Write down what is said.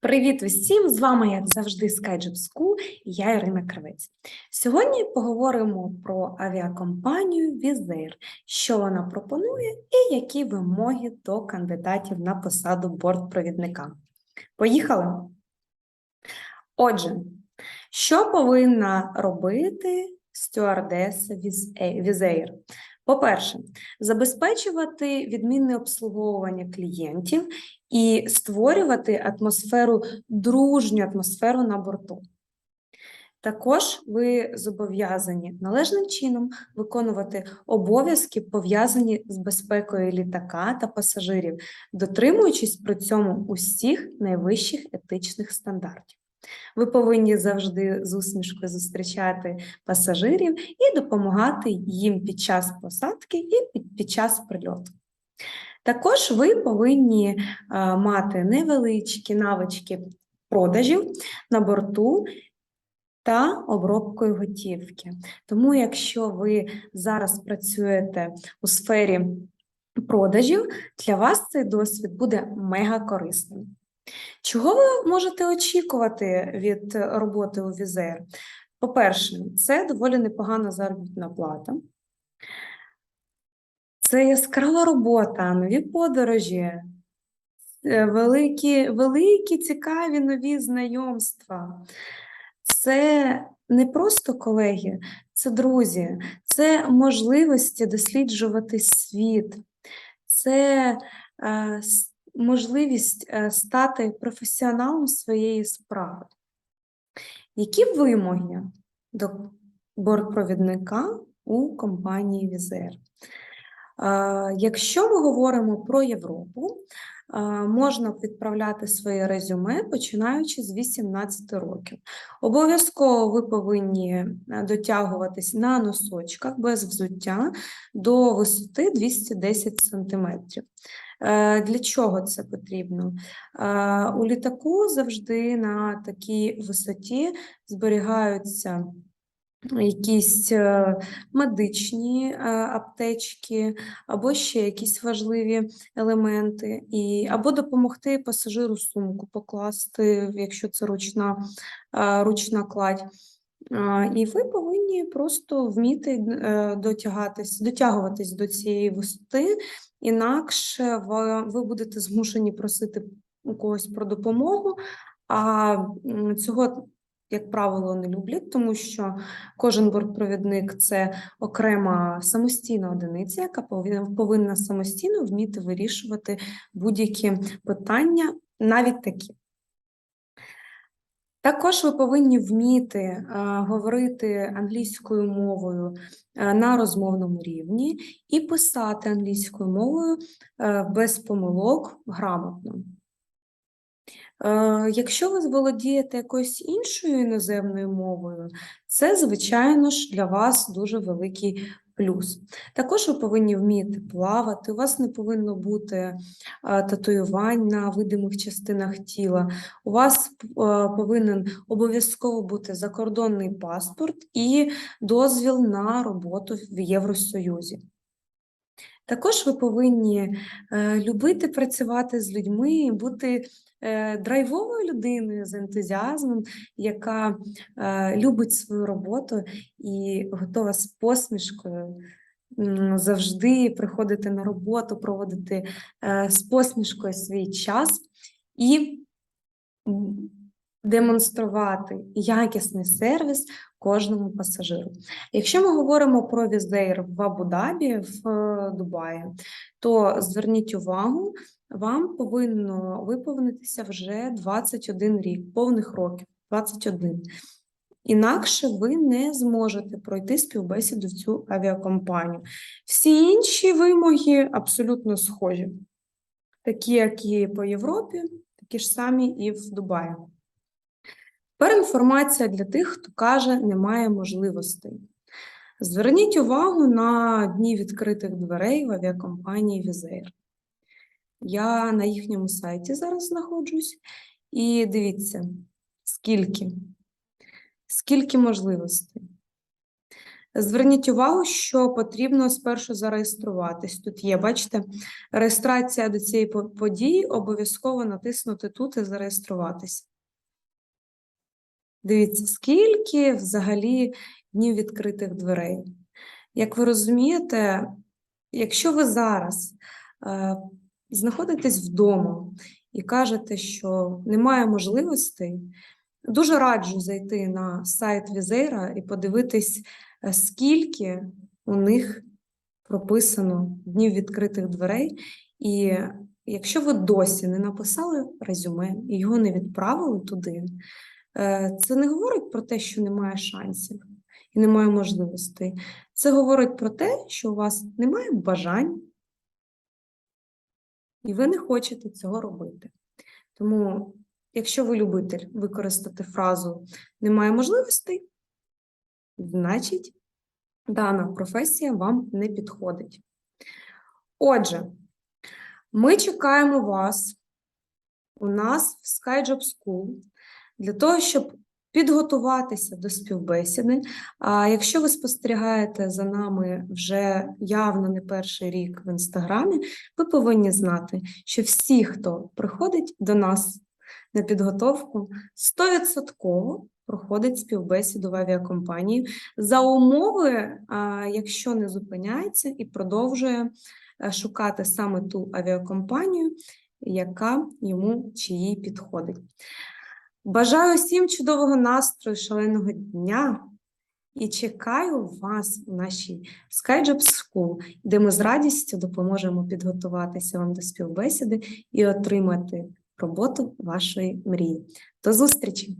Привіт усім! З вами, як завжди, SkyJet School і я Ірина Кривець. Сьогодні поговоримо про авіакомпанію Візер, що вона пропонує і які вимоги до кандидатів на посаду бортпровідника. Поїхали! Отже, що повинна робити стюардеса Візеєр? По-перше, забезпечувати відмінне обслуговування клієнтів і створювати атмосферу, дружню атмосферу на борту. Також ви зобов'язані належним чином виконувати обов'язки, пов'язані з безпекою літака та пасажирів, дотримуючись при цьому усіх найвищих етичних стандартів. Ви повинні завжди з усмішкою зустрічати пасажирів і допомагати їм під час посадки і під, час прильоту. Також ви повинні мати невеличкі навички продажів на борту та обробкою готівки. Тому, якщо ви зараз працюєте у сфері продажів, для вас цей досвід буде мега корисним. Чого ви можете очікувати від роботи у Візер? По-перше, це доволі непогана заробітна плата. Це яскрава робота, нові подорожі, е, великі, великі цікаві нові знайомства. Це не просто колеги, це друзі, це можливості досліджувати світ, це е, можливість е, стати професіоналом своєї справи. Які вимоги до бортпровідника у компанії Візер? Якщо ми говоримо про Європу, можна відправляти своє резюме починаючи з 18 років. Обов'язково ви повинні е, дотягуватись на носочках без взуття до висоти 210 см. Е, для чого це потрібно? Е, у літаку завжди на такій висоті зберігаються якісь е, медичні аптечки, або ще якісь важливі елементи, і, або допомогти пасажиру сумку покласти, якщо це ручна, ручна кладь. І ви повинні просто вміти дотягатись, дотягуватись до цієї висоти, інакше ви будете змушені просити у когось про допомогу, а цього, як правило, не люблять, тому що кожен бортпровідник це окрема самостійна одиниця, яка повинна самостійно вміти вирішувати будь-які питання, навіть такі. Також ви повинні вміти е, говорити англійською мовою е, на розмовному рівні і писати англійською мовою е, без помилок грамотно. Якщо ви володієте якоюсь іншою іноземною мовою, це, звичайно ж, для вас дуже великий плюс. Також ви повинні вміти плавати, у вас не повинно бути татуювань на видимих частинах тіла, у вас повинен обов'язково бути закордонний паспорт і дозвіл на роботу в Євросоюзі. Також ви повинні е, любити працювати з людьми, бути е, драйвовою людиною з ентузіазмом, яка е, любить свою роботу і готова з посмішкою завжди приходити на роботу, проводити з посмішкою свій час і демонструвати якісний сервіс кожному пасажиру. Якщо ми говоримо про візейр в Абу-Дабі, в е, Дубаї, то зверніть увагу, вам повинно виповнитися вже 21 рік, повних років, 21. Інакше ви не зможете пройти співбесіду в цю авіакомпанію. Всі інші вимоги абсолютно схожі, такі, як і по Європі, такі ж самі і в Дубаї. Тепер інформація для тих, хто каже, немає можливостей. Зверніть увагу на дні відкритих дверей в авіакомпанії Візеєр. Я на їхньому сайті зараз знаходжусь, і дивіться, скільки, скільки можливостей. Зверніть увагу, що потрібно спершу зареєструватись. Тут є, бачите, реєстрація до цієї події, обов'язково натиснути тут і зареєструватись. Дивіться, скільки взагалі днів відкритих дверей. Як ви розумієте, якщо ви зараз е, знаходитесь вдома і кажете, що немає можливостей, дуже раджу зайти на сайт Візера і подивитись, е, скільки у них прописано днів відкритих дверей. І якщо ви досі не написали резюме і його не відправили туди, це не говорить про те, що немає шансів і немає можливостей. Це говорить про те, що у вас немає бажань, і ви не хочете цього робити. Тому, якщо ви любитель використати фразу немає можливостей, значить дана професія вам не підходить. Отже, ми чекаємо вас у нас в SkyJob School для того, щоб підготуватися до співбесіди. А якщо ви спостерігаєте за нами вже явно не перший рік в інстаграмі, ви повинні знати, що всі, хто приходить до нас на підготовку, 100% проходить співбесіду в авіакомпанії за умови, якщо не зупиняється і продовжує шукати саме ту авіакомпанію, яка йому чи їй підходить. Бажаю всім чудового настрою, шаленого дня і чекаю вас у нашій SkyJob School, де ми з радістю допоможемо підготуватися вам до співбесіди і отримати роботу вашої мрії. До зустрічі!